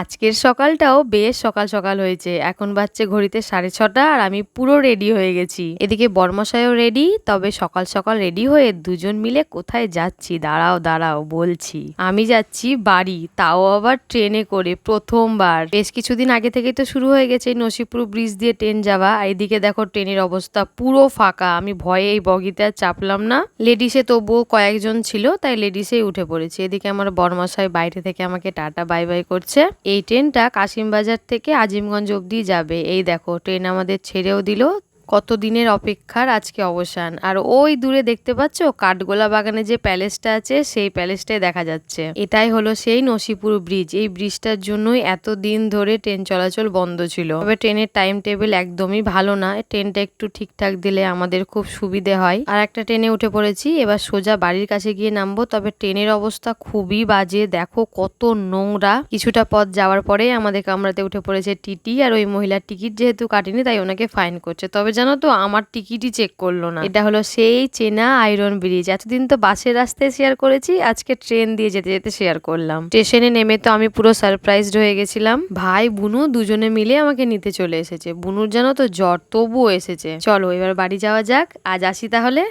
আজকের সকালটাও বেশ সকাল সকাল হয়েছে। এখন বাচ্চা ঘড়িতে সাড়ে ছটা আর আমি পুরো রেডি হয়ে গেছি। এদিকে বর্মশাইও রেডি তবে সকাল সকাল রেডি হয়ে দুজন মিলে কোথায় যাচ্ছি? দাঁড়াও দাঁড়াও, বলছি। আমি যাচ্ছি বাড়ি, তাও আবার ট্রেনে করে প্রথমবার। বেশ কিছুদিন আগে থেকেই তো শুরু হয়ে গেছে নসিপুর ব্রিজ দিয়ে ট্রেন যাওয়া। এদিকে দেখো ট্রেনের অবস্থা পুরো ফাঁকা। আমি ভয়ে এই বগিতে আর চাপলাম না। লেডিসে তবুও কয়েকজন ছিল, তাই লেডিসেই উঠে পড়েছি। এদিকে আমার বর্মশাই বাইরে থেকে আমাকে টাটা বাই বাই করছে। এই ট্রেনটা কাশিমবাজার থেকে আজিমগঞ্জ অবধি যাবে। এই দেখো ট্রেন আমাদের ছেড়েও দিল কত দিনের অপেক্ষার আজকে অবসান? আর ওই দূরে দেখতে পাচ্ছ কাঠগোলা বাগানে যে প্যালেসটা আছে, সেই প্যালেসটাই দেখা যাচ্ছে। এটাই হলো সেই নসিপুর ব্রিজ। এই ব্রিজটার জন্যই এত দিন ধরে ট্রেন চলাচল বন্ধ ছিল। তবে ট্রেনের টাইম টেবিল একদমই ভালো না। ট্রেনটা একটু ঠিকঠাক দিলে আমাদের খুব সুবিধে হয়। আর একটা ট্রেনে উঠে পড়েছি। এবার সোজা বাড়ির কাছে গিয়ে নামবো। তবে ট্রেনের অবস্থা খুবই বাজে। দেখো কত নোংরা। কিছুটা পথ যাওয়ার পরে আমাদের কামরাতে উঠে পড়েছে টিটি। আর ওই মহিলার টিকিট যেহেতু কাটেনি, তাই ওনাকে ফাইন করছে। তবে জানো তো, আমার টিকিটই চেক করল না। এটা হলো সেই চেনা আয়রন ব্রিজ এতদিন তো বাসের রাস্তায় শেয়ার করেছি, আজকে ট্রেন দিয়ে যেতে যেতে শেয়ার করলাম। স্টেশনে নেমে তো আমি পুরো সারপ্রাইজড হয়ে গেছিলাম। ভাই, বুনু দুজনে মিলে আমাকে নিতে চলে এসেছে। বুনুর জানো তো জ্বর তবুও এসেছে। চলো, এবার বাড়ি যাওয়া যাক। আজ আসি তাহলে?